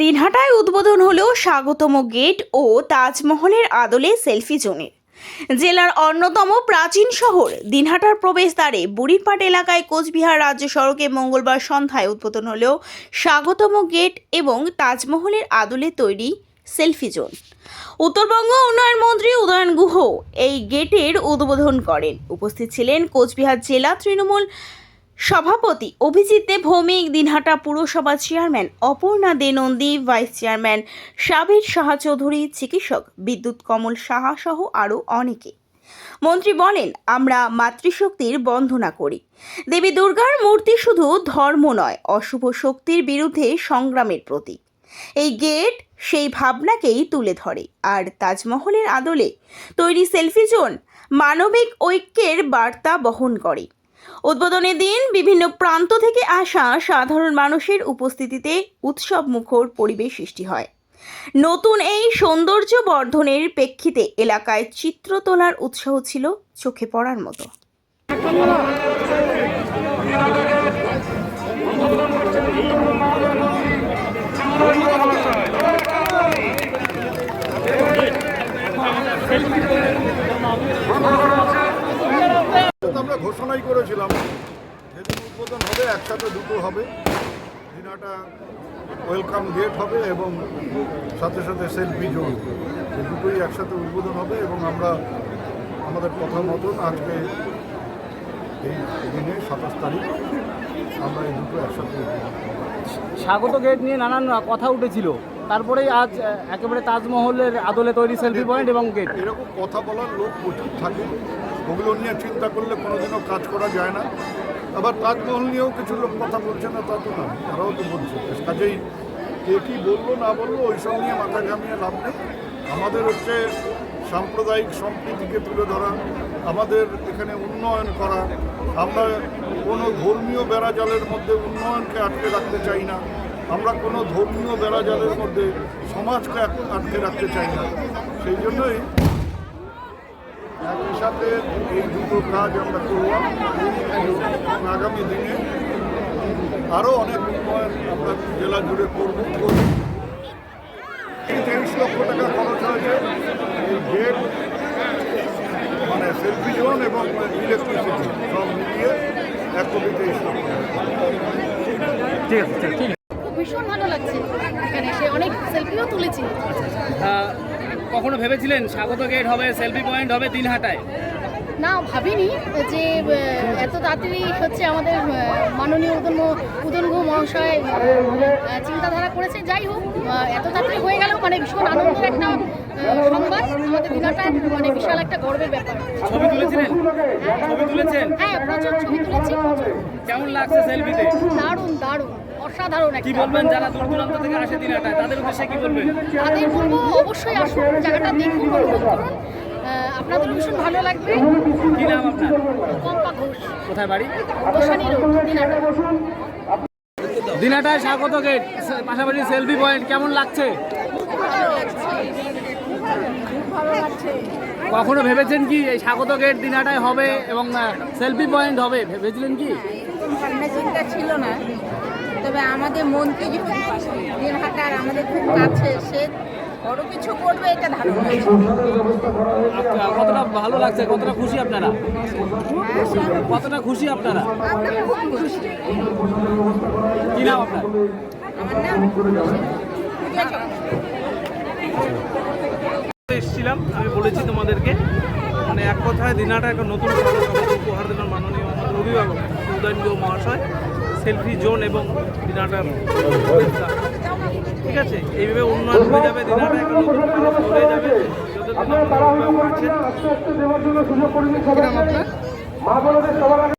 দিনহাটায় উদ্বোধন হলো স্বাগতম গেট ও তাজমহলের আদলে সেলফি জোনের। জেলার অন্যতম প্রাচীন শহর দিনহাটার প্রবেশদ্বারে বুড়িরপাট এলাকায় কোচবিহার রাজ্য সড়কে মঙ্গলবার সন্ধ্যায় উদ্বোধন হলো স্বাগতম গেট এবং তাজমহলের আদলে তৈরি সেলফি জোন। উত্তরবঙ্গ উন্নয়ন মন্ত্রী উদয়ন গুহ এই গেটের উদ্বোধন করেন। উপস্থিত ছিলেন কোচবিহার জেলা তৃণমূল সভাপতি অভিজিৎ দে ভৌমিক দিনহাটা পুরসভা chairman Aparna De Nandi vice chairman Sabir Saha Chowdhury, চিকিৎসক বিদ্যুৎ কমল সাহা সহ আরও অনেকে। মন্ত্রী বলেন, আমরা মাতৃশক্তির বন্দনা করি। দেবী দুর্গার মূর্তি শুধু ধর্ম নয়, অশুভ শক্তির বিরুদ্ধে সংগ্রামের প্রতীক। এই গেট সেই ভাবনাকেই তুলে ধরে। আর তাজমহলের আদলে তৈরি সেলফি জোন মানবিক ঐক্যের বার্তা বহন করে। উদ্বোধনের দিন বিভিন্ন প্রান্ত থেকে আসা সাধারণ মানুষের উপস্থিতিতে উৎসব মুখর পরিবেশ সৃষ্টি হয়। নতুন এই সৌন্দর্য বর্ধনের প্রেক্ষিতে এলাকায় চিত্র তোলার উৎসাহ ছিল চোখে পড়ার মতো তো আমরা ঘোষণাই করেছিলাম, যেদিন উদ্বোধন হবে, একসাথে দুটো হবে। দিনাটা ওয়েলকাম গেট হবে এবং সাথে সাথে সেলফি জোন। দুটোই একসাথে উদ্বোধন হবে এবং আমরা আমাদের কথা মতন আজকে এই দিনে সাতাশ তারিখ আমরা এই দুটো একসাথে স্বাগত গেট নিয়ে নানান কথা উঠেছিল। তারপরেই আজ একেবারে তাজমহলের আদলে তৈরি সেলফি পয়েন্ট এবং গেট এরকম কথা বলার লোক প্রচুর থাকে ওগুলো নিয়ে চিন্তা করলে কোনোদিনও কাজ করা যায় না। আবার তাজমহল নিয়েও কিছু লোক কথা বলছে না, তা তো না, তারাও তো বলছে। কাজেই কে কী বলল, না বলল, ওইসব নিয়ে মাথা ঘামিয়ে লাভ নেই। আমাদের হচ্ছে সাম্প্রদায়িক সম্প্রীতিকে তুলে ধরা, আমাদের এখানে উন্নয়ন করা, আমরা কোনো ধর্মীয় বেড়া বেড়াজালের মধ্যে উন্নয়নকে আটকে রাখতে চাই না। আমরা কোনো ধর্মীয় বেড়াজালের মধ্যে সমাজকে আটকে রাখতে চাই না। সেই জন্যই একই সাথে এই দুটো কাজ আমরা করলাম। আগামী দিনে আরও অনেক উন্নয়ন আমরা জেলা জুড়ে করব। তেইশ লক্ষ টাকা খরচ হয়েছে। এই গেট মানে সেলফি জোন এবং ইলেকট্রিসিটি সব মিলিয়ে এক কোটি তেইশ লক্ষ টাকা। ঠিক আছে। ভীষণ ভালো লাগছে। এখানে এসে অনেক সেলফিও তুলেছি। কখনো ভেবেছিলেন স্বাগত গেট হবে সেলফি পয়েন্ট হবে দিনহাটায় না ভাবিনি যে এত তাড়াতাড়ি হচ্ছে আমাদের মাননীয় উদন উদন গুহ মহাশয় চিন্তাধারা করেছে। যাই হোক এত তাড়াতাড়ি হয়ে গেল মানে ভীষণ আনন্দের একটা সংবাদ। আমাদের দিনাটা মানে বিশাল একটা গর্বের ব্যাপার। ছবি তুলেছিলেন? ছবি তুলেছেন? হ্যাঁ প্রচুর ছবি তুলেছি। কেমন লাগছে সেলফিতে দারুণ দারুণ। অসাধারণ কি বলবেন যারা দূর দূরান্ত থেকে আসে দিনহাটায় তাদের উদ্দেশ্যে কি বলবেন? তাদের বলব অবশ্যই আসুন জায়গাটা দেখুন অনুভব করুন। আপনাদের ভীষণ ভালো লাগবে। কি নাম আপনার? পম্পা ঘোষ। কোথায় বাড়ি? গোসানি রোড দিনাটা। দিনহাটায় স্বাগত গেট। পাশাপাশি সেলফি পয়েন্ট কেমন লাগছে? কখনো ভেবেছেন কি এই স্বাগত গেট দিনাটায় হবে এবং সেলফি পয়েন্ট হবে? ভেবেছিলেন কি? ছিল না। তবে আমাদের মন্ত্রী যেহেতু দিনহাটার আমাদের খুব কাছে সে বড় কিছু করবে এটা ধারণা। কতটা ভালো লাগছে কতটা খুশি আপনারা? কতটা খুশি আপনারা? কি নাম আপনার? আমার নাম এসেছিলাম আমি বলেছি তোমাদেরকে মানে এক কথায় দিনাটা একটা নতুন উপহার দিলেন মাননীয় আমাদের অভিভাবক উদয়নগো মহাশয়। সেলফি জোন এবং দিনাটার ঠিক আছে এইভাবে উন্নয়ন হয়ে যাবে দিনাটা একটা নতুন হয়ে যাবে যতদিন আপনারা